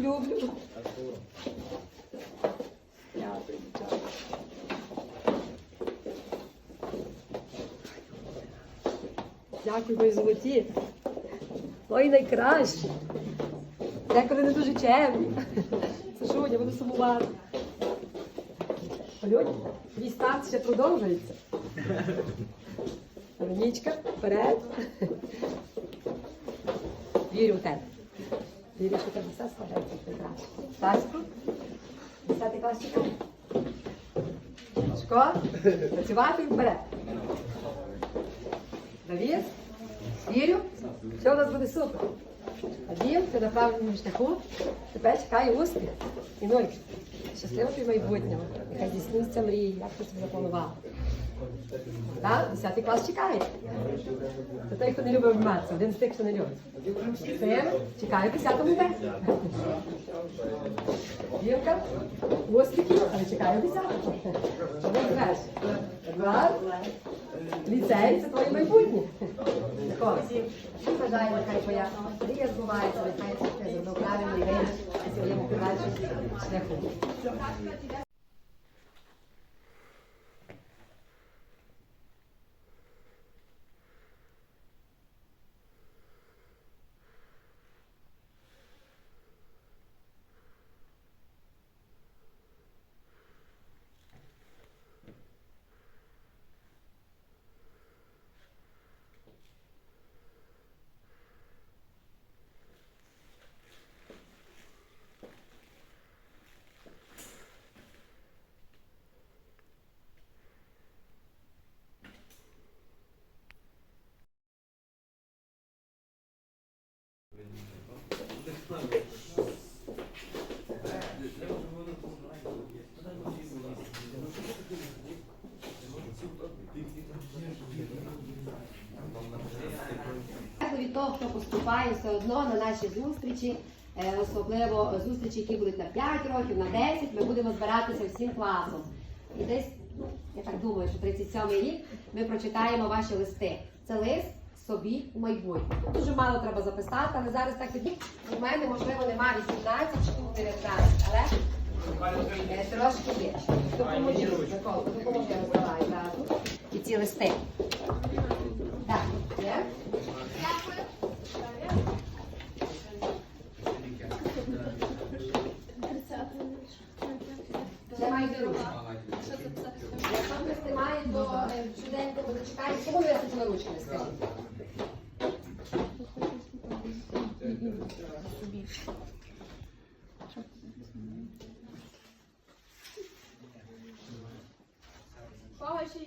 люблю. Дякую, мої золоті. Мої найкращі. Деколи не дуже чемні. Сашуня, буду сумувати. Альоні, мій старт ще продовжується. Веронічка, вперед. Вірю в тебе. Тебе все складається прекрасно. Таську, десятий клас чекає. Працювати вперед. Давід, вірю, все у нас буде супер. Аділ, ти на шляху, тебе чекає успіх. І ноль. Щасливо тобі майбутнього. Нехай здійсниться мрії, як ти собі запланував. Так, десятий клас чекає. Це той, хто не любить обійматися, один з тих, хто не любить. Син чекає в 10-му Б. Вірка, успіхів, але чекає в 10-му. Що ти знаєш? Едуард, ліцей, це твоє майбутнє. Микола, бажаю, нехай твоя мрія збувається, нехай ти зробив правильний вибір у своєму подальшому шляху. Від того, хто поступає все одно на наші зустрічі, е, особливо зустрічі, які будуть на 5 років, на 10, ми будемо збиратися всім класом. І десь, я так думаю, що 37-й рік ми прочитаємо ваші листи. Це лист собі у майбутнє. Дуже мало треба записати, але зараз так тоді у мене, можливо, немає 18 чи 19, але е, трошки більше. Допоможіть, я роздавай зразу. І ці листи. Так, є? Вже мають ручку. Якщо хтось не має, то е, зачекає. Кому ви височили ручки, не скажіть? Кого ще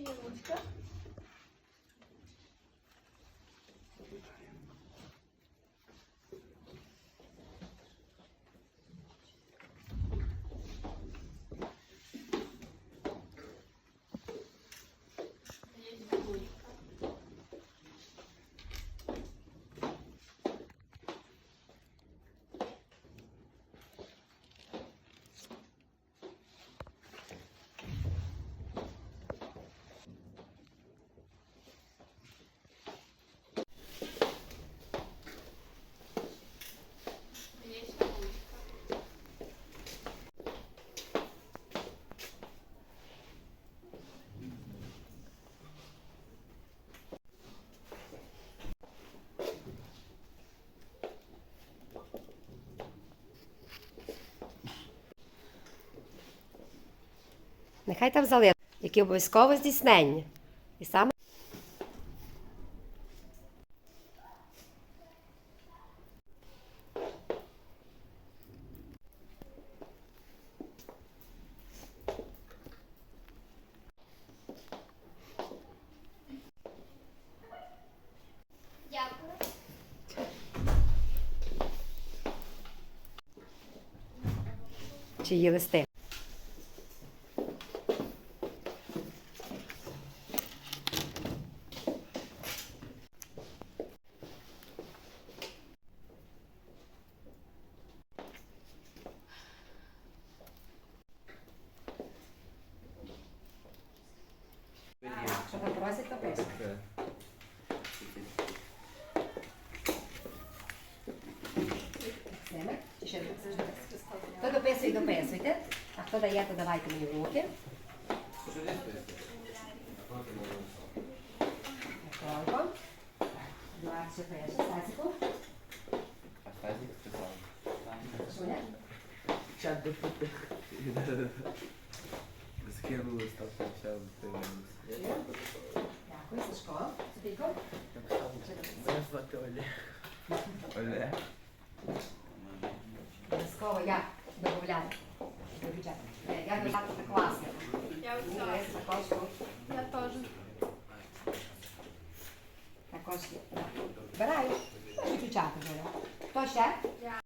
Нехай там залишить, які обов'язково здійснення. І саме чиї листи. дописує, дописуйте. А хто дає, то давайте мені в руки. Миколко. Едуард ще пише. Стасику? А Стасик сказав. Шуня? Чат ДПТ. Скинули ставку все Дякую, Сашко. Софійко? Мене звати Олег. Олег. Обов'язково як додати. Додати. Я Мені все. здається, також тут. Я теж. Також є. Збираю. Виключати вже. Хто ще? Я.